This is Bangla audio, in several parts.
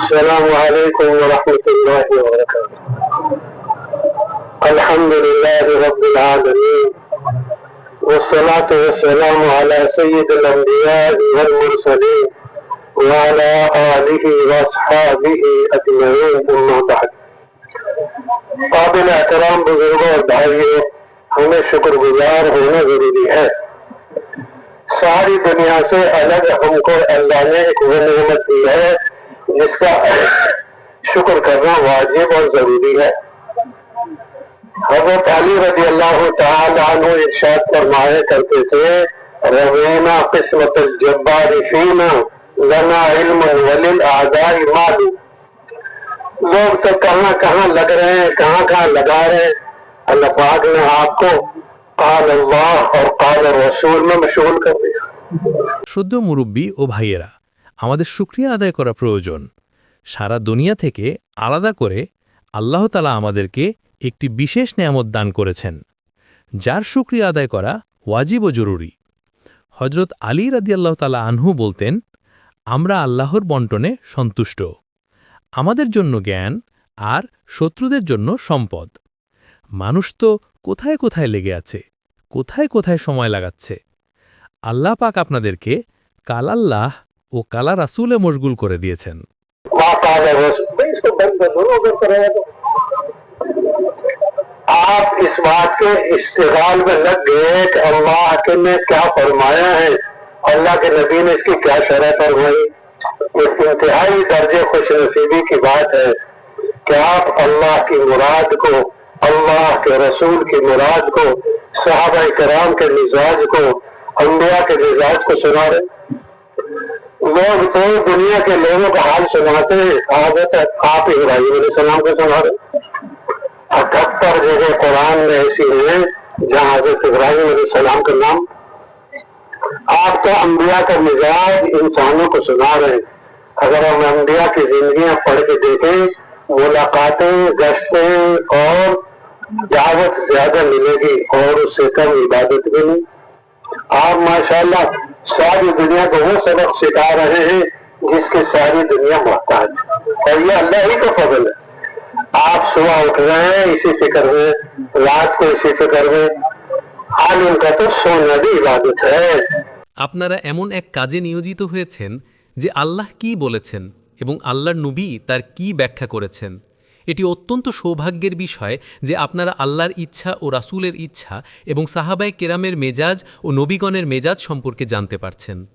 السلام عليكم ورحمة الله وبركاته الحمد لله رب العالمين والصلاة والسلام على سيد الأنبياء والمرسلين وعلى آله وأصحابه أجمعين أما بعد قابل احترام बुजुर्गों और भाइयों हमें शुक्रगुजार होना जरूरी है सारी दुनिया से अलग हमको अल्लाह ने एक वो नियमत दी है जिसका शुक्र करना वाजिब और जरूरी है हजरत अली रजी अल्लाह तआला इरशाद फरमाया करते थे रवीना किस्मत जब्बार फीना लना इल्म वलिल आदाई मालू लोग तो कहाँ कहाँ लग रहे हैं कहाँ कहाँ लगा रहे हैं अल्लाह पाक ने आपको काल अल्लाह और काल रसूल में मशगूल कर दिया শ্রদ্ধ মুরব্বী ও ভাইয়েরা আমাদের শুক্রিয়া আদায় করা প্রয়োজন। সারা দুনিয়া থেকে আলাদা করে আল্লাহ তালা আমাদেরকে একটি বিশেষ নেয়ামত দান করেছেন, যার শুক্রিয়া আদায় করা ওয়াজিব ও জরুরি। হজরত আলী রাদিয়াল্লাহ তালা আনহু বলতেন, আমরা আল্লাহর বন্টনে সন্তুষ্ট। আমাদের জন্য জ্ঞান আর শত্রুদের জন্য সম্পদ। মানুষ তো কোথায় কোথায় লেগে আছে, কোথায় কোথায় সময় লাগাচ্ছে। আল্লাহ পাক আপনাদেরকে কালাল্লাহ ও কালা রাসুলে মশগুল করে দিয়েছেন माँ काल रसूल भाई, इसको बंद कर दो अगर करेगा तो आप इस बात के इस्तेमाल में लग गए कि अल्लाह के ने क्या फरमाया है अल्लाह के नबी ने इसकी क्या शरह फरमाई ये इंतहाई दर्जे खुश नसीबी की बात है कि आप अल्लाह की मुराद को अल्लाह के रसूल की मुराद को साहबा कराम के मिजाज को अम्बिया के मिजाज को सुना रहे लोग तो दुनिया के लोगों का हाल सुनाते हैं। आदत आप इब्राहिम सलाम को सुना रहे अठहत्तर जगह कुरान में ऐसी है, जहाँ हज़रत इब्राहिम सलाम का नाम। आप तो अम्बिया का मिजाज इंसानों को सुना रहे हैं। अगर हम अम्बिया की ज़िंदगी पढ़ के देखें, मुलाकातें गश्तें और दावत ज़्यादा मिलेगी और उससे कम इबादत भी नहीं। आप माशाल्लाह सारी दुनिया को वो सबक सिखा रहे हैं जिसके सारी दुनिया मोहताज है। और ये अल्लाह ही का फजल है आप सुबह उठ रहे हैं इसी फिक्र में रात को इसी फिक्र में हाल उनका तो सोना भी इबादत है আপনারা এমন এক কাজে নিয়োজিত হয়েছেন যে আল্লাহ কি বলেছেন এবং আল্লাহর নবী তার কি ব্যাখ্যা করেছেন এটি অত্যন্ত সৌভাগ্যের বিষয় যে আপনারা আল্লাহর ইচ্ছা ও রাসূলের ইচ্ছা এবং সাহাবায় কেরামের মেজাজ ও নবীগণের মেজাজ সম্পর্কে জানতে পারছেন।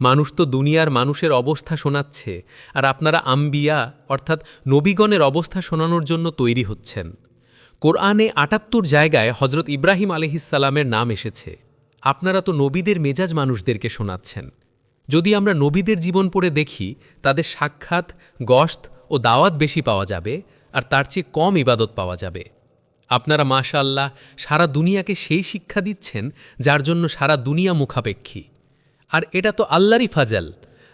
মানুষ তো দুনিয়ার মানুষের অবস্থা শোনাচ্ছে আর আপনারা আম্বিয়া, অর্থাৎ নবীগণের অবস্থা শোনানোর জন্য তৈরি হচ্ছেন। কোরআনে আটাত্তর জায়গায় হজরত ইব্রাহিম আলহিসাল্লামের নাম এসেছে। আপনারা তো নবীদের মেজাজ মানুষদেরকে শোনাচ্ছেন। যদি আমরা নবীদের জীবন পড়ে দেখি, তাদের সাক্ষাৎ, গস্ত ও দাওয়াত বেশি পাওয়া যাবে। আর তার চেয়ে কম ইবাদত পাওয়া যাবে। আপনারা মাশা আল্লাহ সারা দুনিয়াকে সেই শিক্ষা দিচ্ছেন যার জন্য সারা দুনিয়া মুখাপেক্ষী। আর এটা তো আল্লাহরই ফাজাল।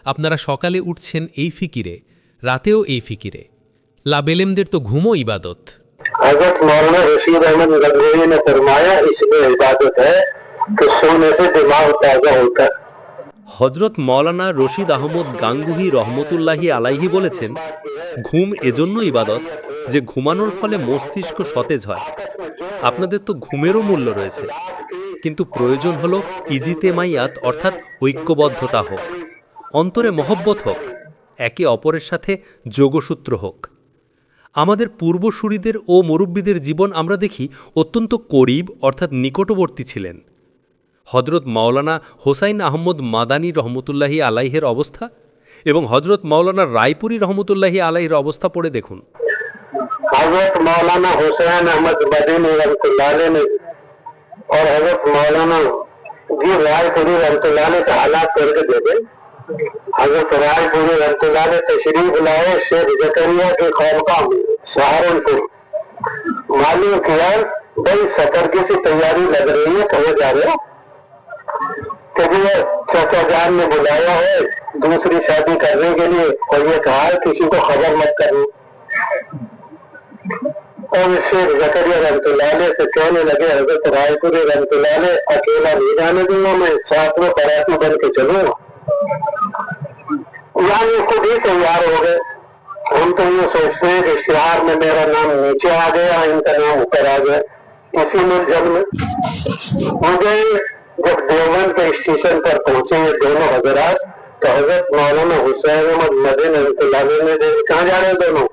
আপনারা সকালে উঠছেন এই ফিকিরে রাতেও এই ফিকিরে। লাবেলেমদের তো ঘুমো ইবাদত। হজরত মৌলানা রশিদ আহমদ গাঙ্গুহি রহমতুল্লাহি আলাইহি বলেছেন ঘুম এজন্য ইবাদত যে ঘুমানোর ফলে মস্তিষ্ক সতেজ হয়। আপনাদের তো ঘুমেরও মূল্য রয়েছে। কিন্তু প্রয়োজন হলো ইজিতে মাইয়াত, অর্থাৎ ঐক্যবদ্ধতা হোক। অন্তরে মহব্বত হোক, একে অপরের সাথে যোগসূত্র হোক। আমাদের পূর্বসূরিদের ও মুরব্বীদের জীবন আমরা দেখি অত্যন্ত করিব, অর্থাৎ নিকটবর্তী ছিলেন। হজরত মাওলানা হোসাইন আহমদ মাদানী রহমতুল্লাহি আলাইহের অবস্থা এবং হজরত মাওলানা রায়পুরি রহমতুল্লাহি আলাইহের অবস্থা পড়ে দেখুন। हज़रत मौलाना हुसैन अहमद मदीनी रमतुल्लाह ने और हज़रत मौलाना जी रायपुरी रमतुल्लाह ने का हालात करके दे दे। हज़रत रायपुरी रमतुल्लाह ने तशरीफ़ लाए शेख जकरिया के खौलका में, सहारनपुर। मालूम किया, भाई सफ़र की सी तैयारी लग रही है, कहाँ जा रहे हो? कभी चाचा जान ने बुलाया है दूसरी शादी करने के लिए और ये कहा किसी को खबर मत करनी और शेख जकरिया रमतुल्लाह से कहने लगे हज़रत रायपुरी रमतुल्लाह अकेला नहीं जाने दूँगा मैं, साथ में कराची बन के चलूँगा यानी खुद ही तैयार हो गए। हम तो ये सोचते हैं कि इश्तिहार में मेरा नाम नीचे आ गया, इनका नाम ऊपर आ गया। इसी में में। मुझे जब देवबंद के स्टेशन पर पहुँचे ये दोनों हजरात तो हज़रत मौलाना हुसैन अहमद मदन रहमतुल्लाह ने कहाँ जा रहे दोनों?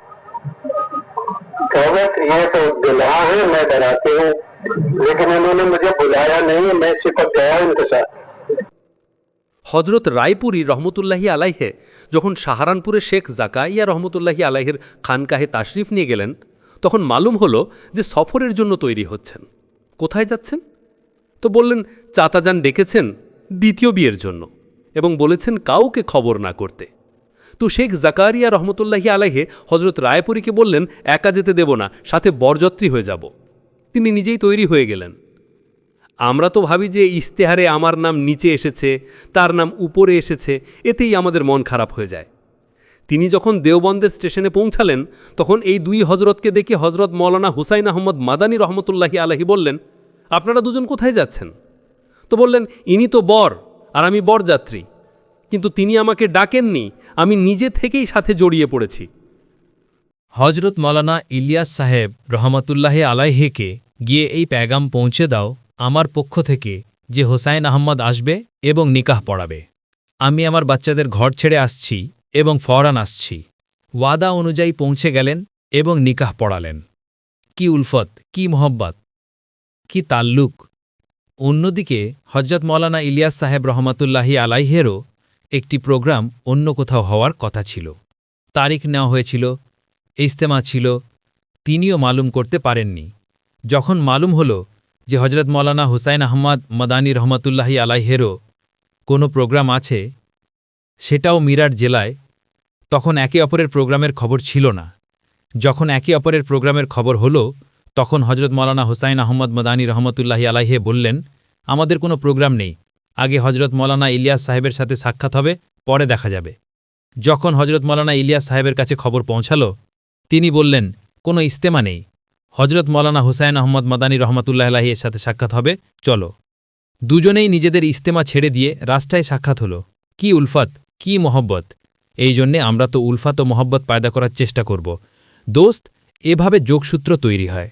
कहवत ये तो दुल्हा है मैं डराती हूँ लेकिन इन्होंने मुझे बुलाया नहीं मैं चिपक गया इनके साथ হজরত রায়পুরী রহমতুল্লাহি আলাইহে যখন সাহারানপুরে শেখ জাকাইয়া রহমতুল্লাহি আলাইহের খানকাহে তাশরিফ নিয়ে গেলেন তখন মালুম হলো যে সফরের জন্য তৈরি হচ্ছেন কোথায় যাচ্ছেন তো বললেন চাতাজান ডেকেছেন দ্বিতীয় বিয়ের জন্য এবং বলেছেন কাউকে খবর না করতে তো শেখ জাকারিয়া রহমতুল্লাহি আলাইহে হজরত রায়পুরীকে বললেন, একা যেতে দেব না, সাথে বরযাত্রী হয়ে যাব। তিনি নিজেই তৈরি হয়ে গেলেন। আমরা তো ভাবি যে ইশতেহারে আমার নাম নিচে এসেছে, তার নাম উপরে এসেছে, এতেই আমাদের মন খারাপ হয়ে যায়। তিনি যখন দেওবন্দের স্টেশনে পৌঁছালেন, তখন এই দুই হজরতকে দেখে হজরত মৌলানা হুসাইন আহমদ মাদানী রহমতুল্লাহি আলাহি বললেন, আপনারা দুজন কোথায় যাচ্ছেন? তো বললেন, ইনি তো বর, আর আমি বরযাত্রী। কিন্তু তিনি আমাকে ডাকেননি, আমি নিজে থেকেই সাথে জড়িয়ে পড়েছি। হজরত মৌলানা ইলিয়াস সাহেব রহমতুল্লাহে আলাইহেকে গিয়ে এই প্যাগাম পৌঁছে দাও আমার পক্ষ থেকে যে হোসাইন আহম্মদ আসবে এবং নিকাহ পড়াবে। আমি আমার বাচ্চাদের ঘর ছেড়ে আসছি এবং ফরান আসছি। ওয়াদা অনুযায়ী পৌঁছে গেলেন এবং নিকাহ পড়ালেন। কি উলফত, কি মোহব্বত, কি তাল্লুক। অন্যদিকে হজরত মৌলানা ইলিয়াস সাহেব রহমতুল্লাহি আলাইহেরও একটি প্রোগ্রাম অন্য কোথাও হওয়ার কথা ছিল। তারিখ নেওয়া হয়েছিল ইস্তেমা ছিল, তিনিও মালুম করতে পারেননি। যখন মালুম হল যে হজরত মৌলানা হুসাইন আহমদ মদানী রহমতুল্লাহি আলাইহেরও কোনো প্রোগ্রাম আছে, সেটাও মিরাট জেলায়, তখন একে অপরের প্রোগ্রামের খবর ছিল না। যখন একে অপরের প্রোগ্রামের খবর হল, তখন হজরত মৌলানা হুসাইন আহমদ মদানী রহমতুল্লাহি আলাইহে বললেন, আমাদের কোনো প্রোগ্রাম নেই। আগে হজরত মৌলানা ইলিয়াস সাহেবের সাথে সাক্ষাৎ হবে, পরে দেখা যাবে। যখন হজরত মৌলানা ইলিয়াস সাহেবের কাছে খবর পৌঁছালো, তিনি বললেন, কোনো ইস্তেমা নেই। হজরত মৌলানা হুসাইন আহমদ মাদানী রহমতুল্লাহ আলাহি এর সাথে সাক্ষাৎ হবে, চলো। দুজনেই নিজেদের ইস্তেমা ছেড়ে দিয়ে রাস্তায় সাক্ষাৎ হলো। কি উলফাত, কি মহব্বত। এই জন্যে আমরা তো উলফাত ও মহব্বত পায়দা করার চেষ্টা করব। দোস্ত, এভাবে যোগসূত্র তৈরি হয়।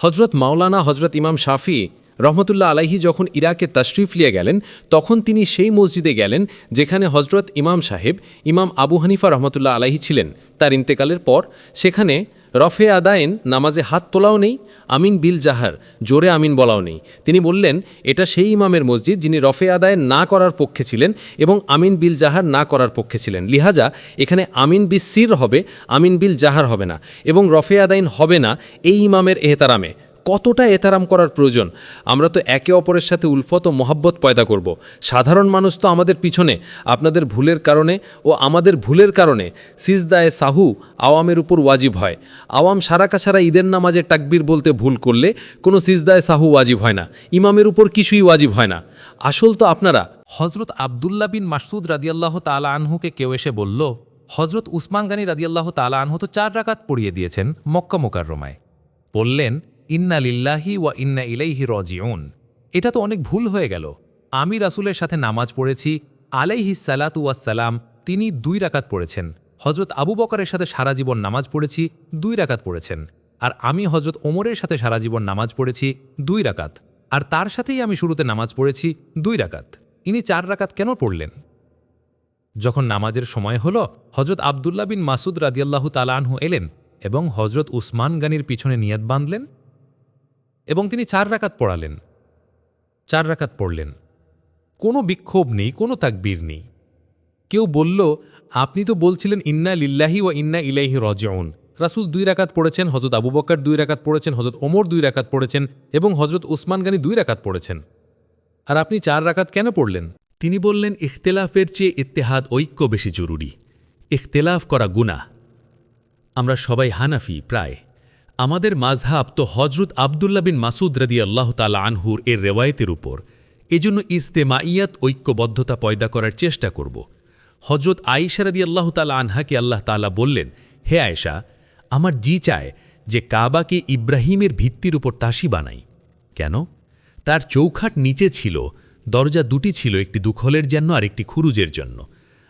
হজরত মাওলানা হজরত ইমাম শাফি রহমতুল্লাহ আলাইহি যখন ইরাকে তশরিফ লিয়ে গেলেন, তখন তিনি সেই মসজিদে গেলেন যেখানে হজরত ইমাম সাহেব, ইমাম আবু হানিফা রহমতুল্লাহ আলাহি ছিলেন। তার ইন্তেকালের পর সেখানে রফে আদায়েন নামাজে হাত তোলাও নেই, আমিন বিল জাহার, জোরে আমিন বলাও নেই। তিনি বললেন, এটা সেই ইমামের মসজিদ যিনি রফে আদায়েন না করার পক্ষে ছিলেন এবং আমিন বিল জাহার না করার পক্ষে ছিলেন। লিহাজা, এখানে আমিন বিল সির হবে, আমিন বিল জাহার হবে না এবং রফে আদাইন হবে না এই ইমামের এহতারামে। কতটা এতারাম করার প্রয়োজন? আমরা তো একে অপরের সাথে উলফত ও মহাব্বত পয়দা করব। সাধারণ মানুষ তো আমাদের পিছনে, আপনাদের ভুলের কারণে ও আমাদের ভুলের কারণে সিজদায়ে সাহু আওয়ামের উপর ওয়াজিব হয়। আওয়াম সারা কাছাড়া ঈদের নামাজে টাকবির বলতে ভুল করলে কোনো সিজদায়ে সাহু ওয়াজিব হয় না। ইমামের উপর কিছুই ওয়াজিব হয় না। আসল তো আপনারা। হজরত আবদুল্লা বিন মাসুদ রাদিয়াল্লাহ তালা আনহুকে কেউ এসে বলল হজরত উসমান গানী রাদিয়াল্লাহ তালা আনহু তো চার রাকাত পড়িয়ে দিয়েছেন মক্কা মোকাররমায়। বললেন ইন্না লিল্লাহি ওয়া ইন্না ইলাইহি রজিউন। এটা তো অনেক ভুল হয়ে গেল। আমি রাসূলের সাথে নামাজ পড়েছি আলাইহি সালাতু ওয়াসসালাম তিনি দুই রাকাত পড়েছেন। হজরত আবু বকরের সাথে সারা জীবন নামাজ পড়েছি, দুই রাকাত পড়েছেন। আর আমি হজরত ওমরের সাথে সারা জীবন নামাজ পড়েছি, দুই রাকাত। আর তার সাথেই আমি শুরুতে নামাজ পড়েছি, দুই রাকাত। ইনি চার রাকাত কেন পড়লেন? যখন নামাজের সময় হল হজরত আবদুল্লা বিন মাসুদ রাদিয়াল্লাহু তালানহু এলেন এবং হজরত উসমান গানির পিছনে নিয়াত বাঁধলেন। এবং তিনি চার রাকাত পড়ালেন। চার রাকাত পড়লেন। কোনো বিক্ষোভ নেই, কোনো তাকবীর নেই। কেউ বলল, আপনি তো বলছিলেন, ইন্না লিল্লাহি ও ইন্না ইলাইহি রজিউন। রাসূল দুই রাকাত পড়েছেন হজরত আবু বকর দুই রাকাত পড়েছেন হজরত ওমর দুই রাকাত পড়েছেন এবং হজরত উসমান গানি দুই রাকাত পড়েছেন। আর আপনি চার রাকাত কেন পড়লেন? তিনি বললেন, ইখতেলাফের চেয়ে ইত্তেহাদ ঐক্য বেশি জরুরি। ইখতেলাফ করা গুনাহ। আমরা সবাই হানাফি, প্রায়। আমাদের মাঝহাব তো হজরত আবদুল্লা বিন মাসুদ রাদি আল্লাহ তালা আনহুর এর রেওয়ায়তের উপর। এজন্য ইস্তেমাইয়াত ঐক্যবদ্ধতা পয়দা করার চেষ্টা করব। হজরত আয়েশা রাদি আল্লাহ তালা আনহাকে আল্লাহ তালা বললেন, হে আয়েশা, আমার জি চায় যে কাবাকে ইব্রাহিমের ভিত্তির উপর তাসি বানাই। কেন? তার চৌখাট নিচে ছিল, দরজা দুটি ছিল একটি দুখলের জন্য আর একটি খুরুজের জন্য।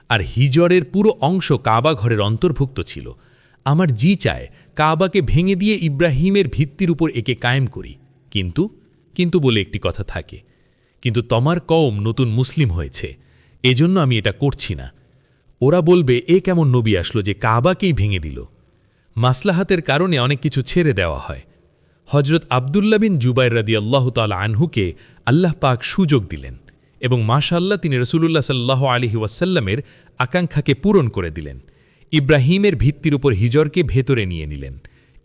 আর হিজরের পুরো অংশ কাবা ঘরের অন্তর্ভুক্ত ছিল। আমার জি চায়, কাবাকে ভেঙে দিয়ে ইব্রাহিমের ভিত্তির উপর একে কায়েম করি। কিন্তু কিন্তু বলে একটি কথা থাকে, কিন্তু তোমার কওম নতুন মুসলিম হয়েছে, এজন্য আমি এটা করছি না। ওরা বলবে, এ কেমন নবী আসলো যে কাবাকেই ভেঙে দিল? মাসলাহাতের কারণে অনেক কিছু ছেড়ে দেওয়া হয়। হজরত আবদুল্লা বিন জুবাইর রাদি আল্লাহ তাল আনহুকে আল্লাহ পাক সুযোগ দিলেন এবং মাশাল্লাহ তিনি রসুলুল্লাহ সাল্লাহ আলহি ওয়াসাল্লামের আকাঙ্ক্ষাকে পূরণ করে দিলেন। ইব্রাহিমের ভিত্তির উপর হিজরকে ভেতরে নিয়ে নিলেন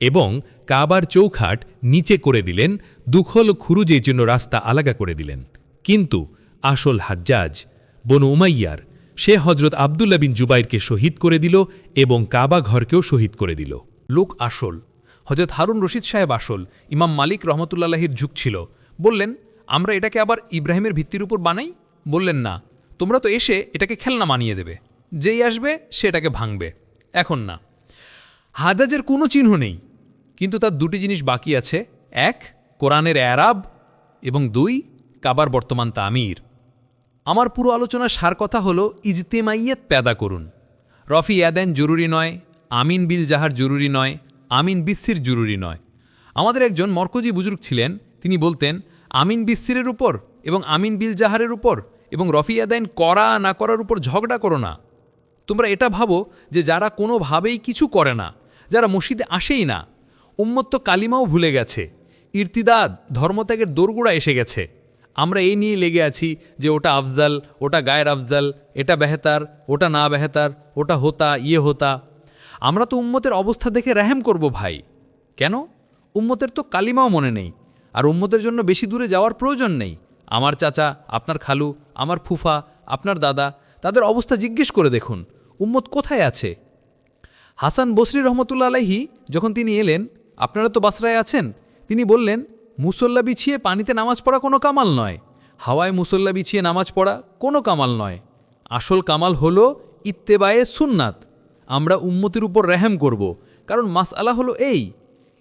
এবং কাবার চৌখাট নিচে করে দিলেন, দুখল খুরুজের জন্য রাস্তা আলাগা করে দিলেন। কিন্তু আসল হাজ্জাজ বনু উমাইয়ার, সে হজরত আবদুল্লা বিন জুবাইরকে শহীদ করে দিল এবং কাবা ঘরকেও শহীদ করে দিল। লোক আসল হজরত হারুন রশিদ সাহেব আসল, ইমাম মালিক রহমতুল্লাহির ঝুঁক ছিল। বললেন, আমরা এটাকে আবার ইব্রাহিমের ভিত্তির উপর বানাই? বললেন, না, তোমরা তো এসে এটাকে খেলনা মানিয়ে দেবে। যেই আসবে, সেটাকে ভাঙবে। এখন না। হাজাজের কোনো চিহ্ন নেই, কিন্তু তার দুটি জিনিস বাকি আছে। এক, কোরআনের অ্যারাব এবং দুই, কাবার বর্তমান তামির। আমার পুরো আলোচনার সার কথা হলো, ইজতেমাইয়াত প্যাদা করুন। রফি ইয়াদেন জরুরি নয়, আমিন বিল জাহার জরুরি নয়, আমিন বিসির জরুরি নয়। আমাদের একজন মরকজি বুজুর্গ ছিলেন, তিনি বলতেন, আমিন বিসিরের উপর এবং আমিন বিল জাহারের উপর এবং রফি ইয়াদাইন করা না করার উপর ঝগড়া করো না। তোমরা এটা ভাবো যে যারা কোনোভাবেই কিছু করে না, যারা মসজিদে আসেই না উম্মত্ত কালিমাও ভুলে গেছে, ইর্তিদাদ, ধর্মত্যাগের দোরগোড়া এসে গেছে। আমরা এই নিয়ে লেগে আছি যে ওটা আফজাল, ওটা গায়ের আফজাল, এটা বেহেতার, ওটা না বেহেতার, ওটা হোতা ইয়ে হোতা। আমরা তো উম্মতের অবস্থা দেখে রেহেম করব ভাই। কেন? উম্মতের তো কালিমাও মনে নেই, আর উম্মতের জন্য বেশি দূরে যাওয়ার প্রয়োজন নেই। আমার চাচা, আপনার খালু, আমার ফুফা, আপনার দাদা, তাদের অবস্থা জিজ্ঞেস করে দেখুন। উম্মত কোথায় আছে? হাসান বসরি রহমতুল্লা আলাইহি যখন তিনি এলেন, আপনারা তো বাসরায় আছেন, তিনি বললেন, মুসল্লা বিছিয়ে পানিতে নামাজ পড়া কোনো কামাল নয়। হাওয়ায় মুসল্লা বিছিয়ে নামাজ পড়া কোনো কামাল নয়। আসল কামাল হলো ইত্তেবায়ে সুন্নাত। আমরা উম্মতির উপর রেহেম করব। কারণ মাসআলা হলো এই।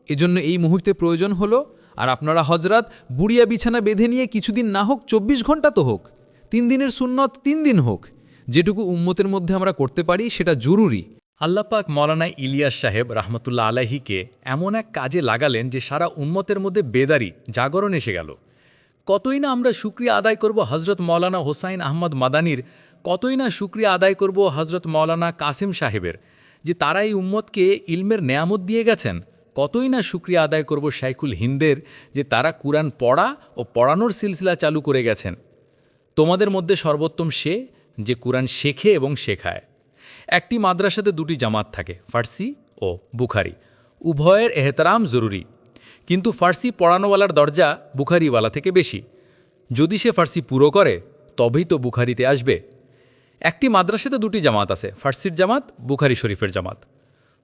এজন্য এই মুহূর্তে প্রয়োজন হলো, আর আপনারা হজরাত বুড়িয়া বিছানা বেঁধে নিয়ে কিছুদিন না হোক, চব্বিশ ঘণ্টা তো হোক। তিন দিনের সুন্নত তিন দিন হোক। যেটুকু উম্মতের মধ্যে আমরা করতে পারি, সেটা জরুরি। আল্লাপাক মৌলানা ইলিয়াস সাহেব রাহমতুল্লাহ আলাহিকে এমন এক কাজে লাগালেন যে সারা উম্মতের মধ্যে বেদারি, জাগরণ এসে গেল। কতই না আমরা শুক্রিয়া আদায় করব হজরত মৌলানা হোসাইন আহমদ মাদানির, কতই না শুক্রিয়া আদায় করব হজরত মৌলানা কাসিম সাহেবের, যে তারা এই উম্মতকে ইলমের নেয়ামত দিয়ে গেছেন। কতই না শুক্রিয়া আদায় করব শাইকুল হিন্দের, যে তারা কুরআন পড়া ও পড়ানোর সিলসিলা চালু করে গেছেন। তোমাদের মধ্যে সর্বোত্তম সে যে কুরআন শেখে এবং শেখায়। একটি মাদ্রাসাতে দুটি জামাত থাকে, ফার্সি ও বুখারি। উভয়ের এহতারাম জরুরি, কিন্তু ফার্সি পড়ানোওয়ালার দরজা বুখারিওয়ালা থেকে বেশি। যদি সে ফার্সি পুরো করে, তবেই তো বুখারিতে আসবে। একটি মাদ্রাসাতে দুটি জামাত আছে, ফার্সির জামাত, বুখারি শরীফের জামাত।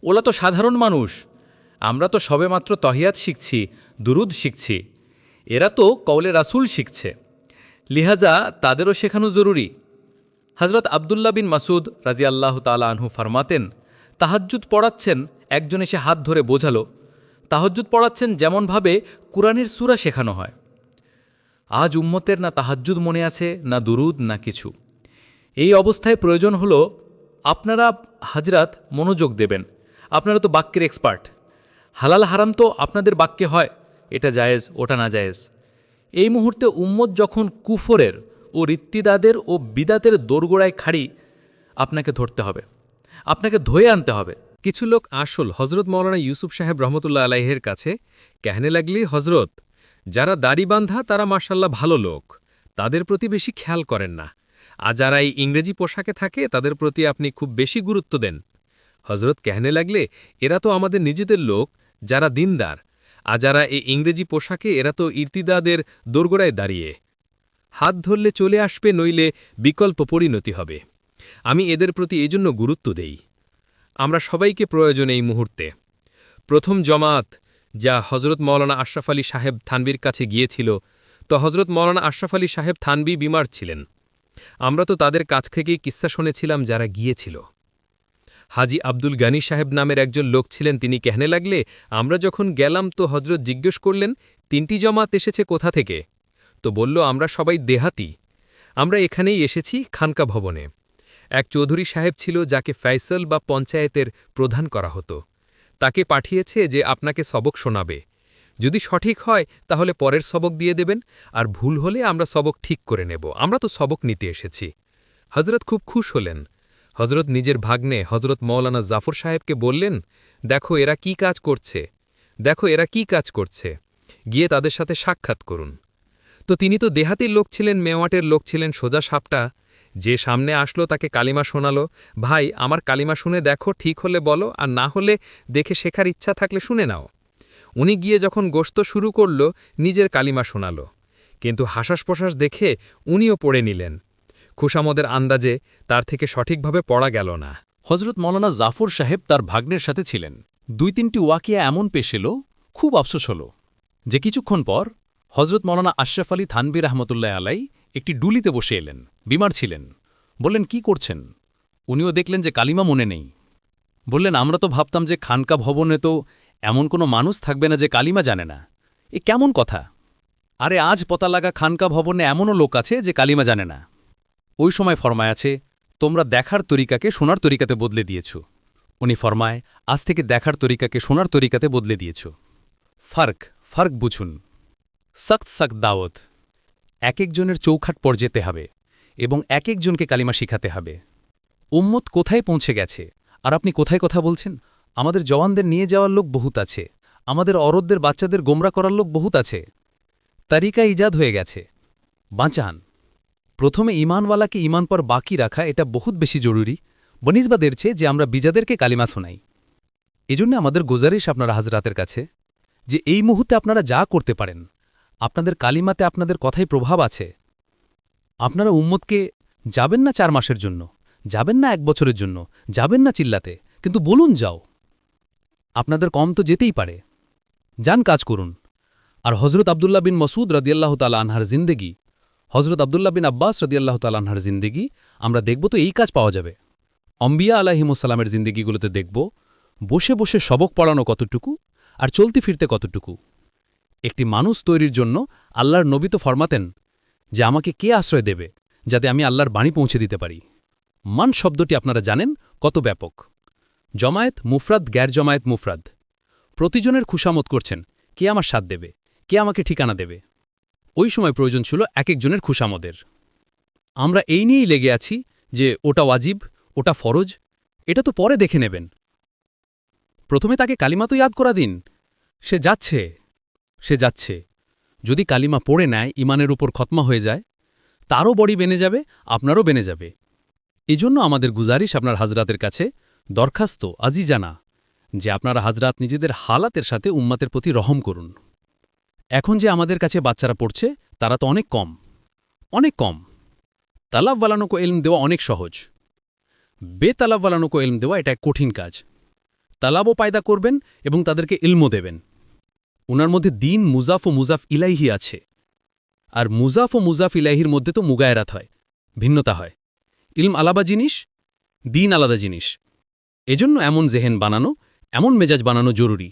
ওলা তো সাধারণ মানুষ, আমরা তো সবেমাত্র তহিয়াত শিখছি, দুরুদ শিখছি। এরা তো কৌলে রাসুল শিখছে। লিহাজা তাদেরও শেখানো জরুরি। হজরত আবদুল্লাহ বিন মাসুদ রাজি আল্লাহ তালা আনহু ফরমাতেন, তাহাজ্জুদ পড়াচ্ছেন, একজন এসে হাত ধরে বোঝালো, তাহাজ্জুদ পড়াচ্ছেন যেমনভাবে কুরআনের সুরা শেখানো হয়। আজ উম্মতের না তাহাজ্জুদ মনে আছে, না দুরুদ, না কিছু। এই অবস্থায় প্রয়োজন হলো, আপনারা হাজরাত মনোযোগ দেবেন। আপনারা তো বাক্যের এক্সপার্ট। হালাল হারাম তো আপনাদের বাক্যে হয়, এটা জায়েজ, ওটা না জায়েজ। এই মুহূর্তে উম্মত যখন কুফরের ও রিত্তিদাদের ও বিদাতের দোরগোড়ায় খাড়ি আপনাকে ধরতে হবে। আপনাকে ধয়ে আনতে হবে। কিছু লোক আসল হজরত মৌলানা ইউসুফ সাহেব রহমতুল্লাহ আলাইহের কাছে কেহনে লাগলি হজরত যারা দাড়ি বান্ধা তারা মার্শাল্লাহ ভালো লোক। তাদের প্রতি বেশি খেয়াল করেন না। আর যারা এই ইংরেজি পোশাকে থাকে, তাদের প্রতি আপনি খুব বেশি গুরুত্ব দেন। হজরত কেহনে লাগলে, এরা তো আমাদের নিজেদের লোক, যারা দিনদার। আর যারা এই ইংরেজি পোশাকে, এরা তো ইর্তিদাদের দোরগোড়ায় দাঁড়িয়ে। হাত ধরলে চলে আসবে, নইলে বিকল্প পরিণতি হবে। আমি এদের প্রতি এজন্য গুরুত্ব দেই। আমরা সবাইকে প্রয়োজন এই মুহূর্তে। প্রথম জমাত, যা হজরত মৌলানা আশরাফ আলী সাহেব থানবির কাছে গিয়েছিল, তো হজরত মৌলানা আশরাফ আলী সাহেব থানবি বিমার ছিলেন। আমরা তো তাদের কাছ থেকেই কিস্সা শুনেছিলাম যারা গিয়েছিল। হাজি আব্দুল গানি সাহেব নামের একজন লোক ছিলেন, তিনি কেহনে লাগলে? আমরা যখন গেলাম তো হজরত জিজ্ঞেস করলেন, তিনটি জমাত এসেছে কোথা থেকে? তো বলল, আমরা সবাই দেহাতি। আমরা এখানেই এসেছি খানকা ভবনে। এক চৌধুরী সাহেব ছিল যাকে ফ্যাইসল বা পঞ্চায়েতের প্রধান করা হতো। তাকে পাঠিয়েছে যে আপনাকে সবক শোনাবে। যদি সঠিক হয়, তাহলে পরের সবক দিয়ে দেবেন, আর ভুল হলে আমরা সবক ঠিক করে নেব। আমরা তো সবক নিতে এসেছি। হজরত খুব খুশ হলেন। হজরত নিজের ভাগ্নে হজরত মৌলানা জাফর সাহেবকে বললেন, দেখো, এরা কি কাজ করছে? দেখো, এরা কি কাজ করছে? গিয়ে তাদের সাথে সাক্ষাৎ করুন। তো তিনি তো দেহাতির লোক ছিলেন, মেওয়াটের লোক ছিলেন, সোজা সাপটা। যে সামনে আসলো তাকে কালিমা শোনালো। ভাই, আমার কালিমা শুনে দেখো, ঠিক হলে বলো, আর না হলে দেখে শেখার ইচ্ছা থাকলে শুনে নাও। উনি গিয়ে যখন গোস্ত শুরু করল, নিজের কালিমা শোনালো। কিন্তু হাসাস প্রশ্বাস দেখে উনিও পড়ে নিলেন। খুশামদের আন্দাজে তার থেকে সঠিকভাবে পড়া গেল না। হজরত মৌলানা জাফর সাহেব তার ভাগ্নের সাথে ছিলেন। দুই তিনটি ওয়াকিয়া এমন পেশ খুব আফসোস হল যে কিছুক্ষণ পর হজরত মৌলানা আশরাফ আলী থানবি রহমতুল্লাহ আলাই একটি ডুলিতে বসে এলেন, বিমার ছিলেন। বললেন, কি করছেন? উনিও দেখলেন যে কালিমা মনে নেই। বললেন, আমরা তো ভাবতাম যে খানকা ভবনে তো এমন কোনো মানুষ থাকবে না যে কালিমা জানে না। এ কেমন কথা? আরে আজ পতা লাগা খানকা ভবনে এমনও লোক আছে যে কালিমা জানে না। ওই সময় ফরমায় আছে, তোমরা দেখার তরিকাকে শোনার তরিকাতে বদলে দিয়েছ। উনি ফরমায়, আজ থেকে দেখার তরিকাকে শোনার তরিকাতে বদলে দিয়েছ। ফার্ক ফার্ক বুঝুন। সখ্ত সখ্ত দাওয়াত। এক একজনের চৌখাট পর যেতে হবে এবং এক একজনকে কালিমা শিখাতে হবে। উম্মত কোথায় পৌঁছে গেছে? আর আপনি কোথায় কথা বলছেন? আমাদের জওয়ানদের নিয়ে যাওয়ার লোক বহুত আছে। আমাদের অরদদের বাচ্চাদের গোমরা করার লোক বহুত আছে। তারিকা ইজাদ হয়ে গেছে। বাঁচান। প্রথমে ইমানওয়ালাকে ইমান পর বাকি রাখা এটা বহুত বেশি জরুরি। বনিসবাদের চেয়ে যে আমরা বিজাদেরকে কালিমা শোনাই। এজন্য আমাদের গুজারিশ আপনারা হাজরাতের কাছে যে এই মুহূর্তে আপনারা যা করতে পারেন আপনাদের কালিমাতে আপনাদের কথাই প্রভাব আছে। আপনারা উম্মতকে যাবেন না চার মাসের জন্য, যাবেন না এক বছরের জন্য, যাবেন না চিল্লাতে, কিন্তু বলুন যাও। আপনাদের কম তো যেতেই পারে। যান কাজ করুন। আর হজরত আবদুল্লাহ বিন মসুদ রদিয়াল্লাহ তালা আনহার জিন্দেগি হজরত আবদুল্লাহ বিন আব্বাস রদিয়াল্লাহ তালানহার জিন্দেগি, আমরা দেখব তো এই কাজ পাওয়া যাবে। অম্বিয়া আলাহিমুসাল্লামের জিন্দেগিগুলোতে দেখব, বসে বসে সবক পড়ানো কতটুকু আর চলতে ফিরতে কতটুকু। একটি মানুষ তৈরির জন্য আল্লাহর নবী তো ফরমাতেন যে আমাকে কে আশ্রয় দেবে যাতে আমি আল্লাহর বাণী পৌঁছে দিতে পারি। মান শব্দটি আপনারা জানেন কত ব্যাপক। জমায়েত মুফরাদ গ্যার জমায়েত মুফরাদ। প্রতিজনের খুশামত করছেন, কে আমার সাথ দেবে, কে আমাকে ঠিকানা দেবে। ওই সময় প্রয়োজন ছিল এক একজনের খুশামদের আমরা এই নিয়েই লেগে আছি যে ওটা ওয়াজিব, ওটা ফরজ, এটা তো পরে দেখে নেবেন। প্রথমে তাকে কালিমা তো ইয়াদ করা দিন, সে যাচ্ছে। সে যাচ্ছে। যদি কালিমা পড়ে নেয় ইমানের উপর খতমা হয়ে যায়, তারও বড়ি বেনে যাবে, আপনারও বেনে যাবে। এজন্য আমাদের গুজারিশ আপনার হাজরাতের কাছে, দরখাস্ত আজি জানা যে আপনারা হাজরাত নিজেদের হালাতের সাথে উম্মাতের প্রতি রহম করুন। এখন যে আমাদের কাছে বাচ্চারা পড়ছে, তারা তো অনেক কম। অনেক কম। তালাবওয়ালানোকে এলম দেওয়া অনেক সহজ। বেতালাবওয়ালানোকে এলম দেওয়া এটা এক কঠিন কাজ। তালাবও পায়দা করবেন এবং তাদেরকে ইলমও দেবেন। ওনার মধ্যে দিন মুজাফ ও মুজাফ ইলাইহি আছে। আর মুজাফ ও মুজাফ ইলাইহির মধ্যে তো মুগায়রাত হয়, ভিন্নতা হয়। ইলম আলাবা জিনিস, দিন আলাদা জিনিস। এজন্য এমন জেহেন বানানো, এমন মেজাজ বানানো জরুরি।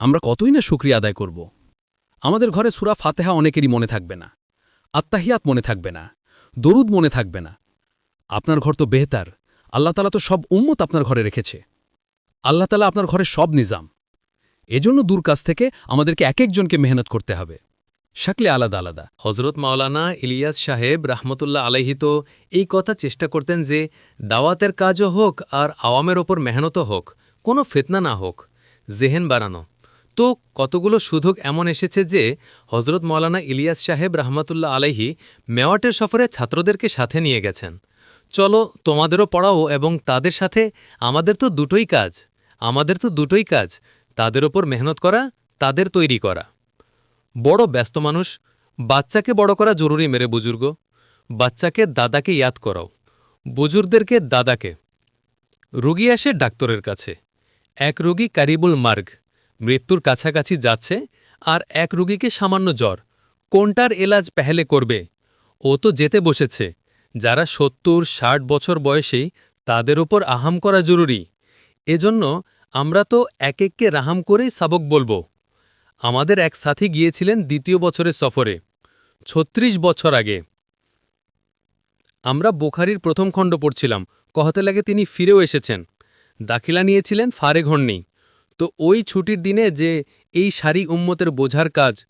আমরা কতই না শুক্রিয়া আদায় করব। আমাদের ঘরে সুরা ফাতেহা অনেকেরই মনে থাকবে না। আত্মাহিয়াত মনে থাকবে না। দরুদ মনে থাকবে না। আপনার ঘর তো বেহতার। আল্লাহ তালা তো সব উম্মত আপনার ঘরে রেখেছে। আল্লাহ তালা আপনার ঘরে সব নিজাম। এজন্য দূর কাছ থেকে আমাদেরকে এক একজনকে মেহনত করতে হবে। শাকলে আলাদা আলাদা। হজরত মাওলানা ইলিয়াস সাহেব রাহমতুল্লাহ আলাইহি তো এই কথা চেষ্টা করতেন যে, দাওয়াতের কাজও হোক আর আওয়ামের ওপর মেহনতও হোক, কোনো ফেতনা না হোক, জেহেন বাড়ানো তো কতগুলো সুযোগ এমন এসেছে যে হজরত মাওলানা ইলিয়াস সাহেব রাহমাতুল্লাহ আলাইহি মেওয়াটের সফরে ছাত্রদেরকে সাথে নিয়ে গেছেন। চলো তোমাদেরও পড়াও এবং তাদের সাথে, আমাদের তো দুটোই কাজ, আমাদের তো দুটোই কাজ তাদের ওপর মেহনত করা, তাদের তৈরি করা। বড় ব্যস্ত মানুষ, বাচ্চাকে বড় করা জরুরি মেরে বুজুর্গ। বাচ্চাকে দাদাকে ইয়াদ করাও। বুজুর্গদেরকে দাদাকে। রুগী আসে ডাক্তারের কাছে। এক রুগী কারিবুল মার্গ। মৃত্যুর কাছাকাছি যাচ্ছে আর এক রুগীকে সামান্য জ্বর। কোনটার এলাজ পেহেলে করবে? ও তো যেতে বসেছে। যারা সত্তর, ষাট বছর বয়সেই তাদের ওপর আহাম করা জরুরি। এজন্য আমরা তো এক এককে রাহাম করেই সাবক বলব। আমাদের এক সাথী গিয়েছিলেন দ্বিতীয় বছরের সফরে, ছত্রিশ বছর আগে। আমরা বোখারির প্রথম খণ্ড পড়ছিলাম, কহতে লাগে তিনি ফিরেও এসেছেন। দাখিলা নিয়েছিলেন ফারে নেই তো ওই ছুটির দিনে যে এই সারি উম্মতের বোঝার কাজ,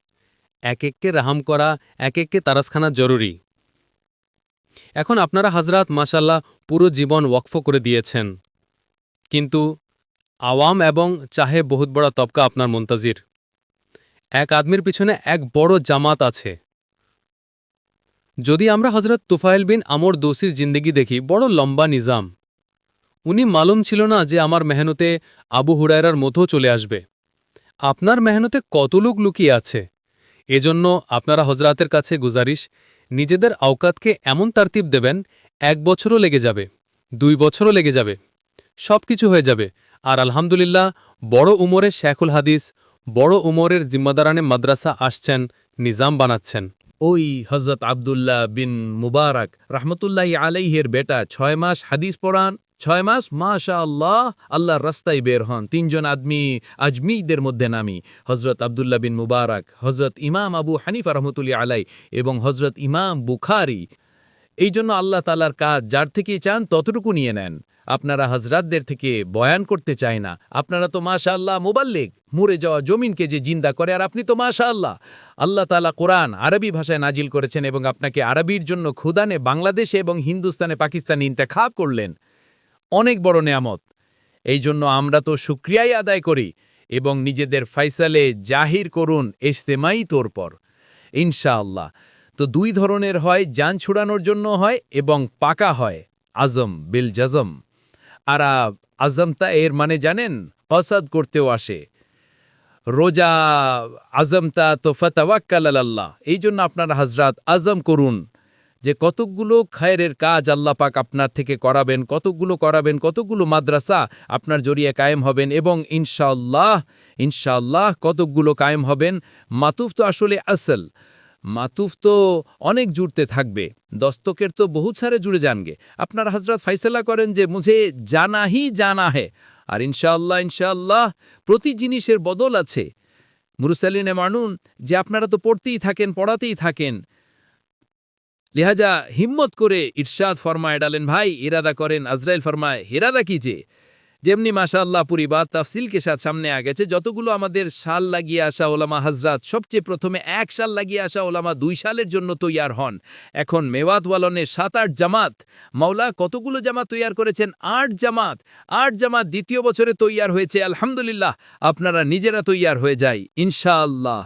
এক এককে রাহাম করা, এক এককে তারাসখানা জরুরি। এখন আপনারা হাজরাত মাসাল্লাহ পুরো জীবন ওয়াকফ করে দিয়েছেন। কিন্তু আওয়াম এবং চাহে বহুত বড় তবকা আপনার মন্তাজির। এক আদমির পিছনে এক বড় জামাত আছে। যদি আমরা হজরত তুফাইল বিন আমর দোষীর জিন্দেগি দেখি, বড় লম্বা নিজাম। উনি মালুম ছিল না যে আমার মেহনতে আবু হুরায়রার মতো চলে আসবে। আপনার মেহনতে কত লোক লুকিয়ে আছে? এজন্য আপনারা হজরাতের কাছে গুজারিশ, নিজেদের আওকাতকে এমন তারতিব দেবেন, এক বছরও লেগে যাবে, দুই বছরও লেগে যাবে সব কিছু হয়ে যাবে। আর আলহামদুলিল্লাহ, বড় উমরের শেখুল হাদিস, বড় উমরের জিম্মাদারানে মাদ্রাসা আসছেন, নিজাম বানাচ্ছেন। ওই হজরত আবদুল্লাহ বিন মুবারক রহমতুল্লাহ আলাইহের বেটা, ছয় মাস হাদিস পড়ান, ছয় মাস মাশা আল্লাহ আল্লাহর রাস্তায় বের হন। তিনজন আদমি আজমিদের মধ্যে নামি হজরত আবদুল্লাহ বিন মুবারক হজরত ইমাম আবু হানিফা রহমতুল্লাহ আলাই এবং হজরত ইমাম বুখারি এই জন্য আল্লাহ তালার কাজ যার থেকে চান ততটুকু নিয়ে নেন। আপনারা হজরাতদের থেকে বয়ান করতে চায় না। আপনারা তো মাশা আল্লাহ মোবাল্লিক। মরে যাওয়া জমিনকে যে জিন্দা করে, আর আপনি তো মাশা আল্লাহ আল্লাহ তালা কোরআন আরবি ভাষায় নাজিল করেছেন এবং আপনাকে আরবির জন্য খুদানে বাংলাদেশে এবং হিন্দুস্তানে পাকিস্তানে ইন্তেখাব করলেন। অনেক বড় নেয়ামত। এই জন্য আমরা তো শুক্রিয়াই আদায় করি এবং নিজেদের ফাইসালে জাহির করুন ইস্তেমাই তোর পর। ইনশাআল্লাহ। তো দুই ধরনের হয়, যান ছুড়ানোর জন্য হয় এবং পাকা হয়, আজম বিল জাজম। আর আজমতা এর মানে জানেন? কসাদ করতেও আসে। রোজা আজমতা তো ফতাওয়াক্কাল আল্লাহ এই জন্য আপনার হাজরাত আজম করুন যে কতকগুলো খায়ের কাজ আল্লাহ পাক আপনার থেকে করাবেন, কতকগুলো করাবেন, কতকগুলো মাদ্রাসা আপনার জড়িয়ে কায়েম হবেন এবং ইনশাআল্লাহ ইনশাআল্লাহ কতকগুলো কায়েম হবেন। মাতুফ তো আসলে আসল। মাতুফ তো অনেক জুড়তে থাকবে, দস্তকের তো বহুত সারে জুড়ে জানগে। আপনার হজরত ফাইসলা করেন যে, মুঝে জানা হি জানা হে। আর ইনশাআল্লাহ ইনশাআল্লাহ, প্রতি জিনিসের বদল আছে। মুরুসালিনে মানুন যে আপনারা তো পড়তেই থাকেন, পড়াতেই থাকেন। লিহাজা হিম্মত করে ইরশাদ ফরমায় ডালেন, ভাই, ইরাদা করেন। আজরাইল ফরমায়, হিরাদা কি যে? যেমনি মাশা আল্লাহ পুরি বা তাফসিলকে সাথ সামনে আ গেছে, যতগুলো আমাদের সাল লাগিয়ে আসা ওলামা হাজরাত সবচেয়ে প্রথমে এক সাল লাগিয়ে আসা ওলামা দুই সালের জন্য তৈয়ার হন। এখন মেওয়াত ওয়ালনে সাত আট জামাত, মাওলা কতগুলো জামাত তৈয়ার করেছেন? আট জামাত আট জামাত দ্বিতীয় বছরে তৈয়ার হয়েছে, আলহামদুলিল্লাহ, আপনারা নিজেরা তৈয়ার হয়ে যায়, ইনশাআল্লাহ।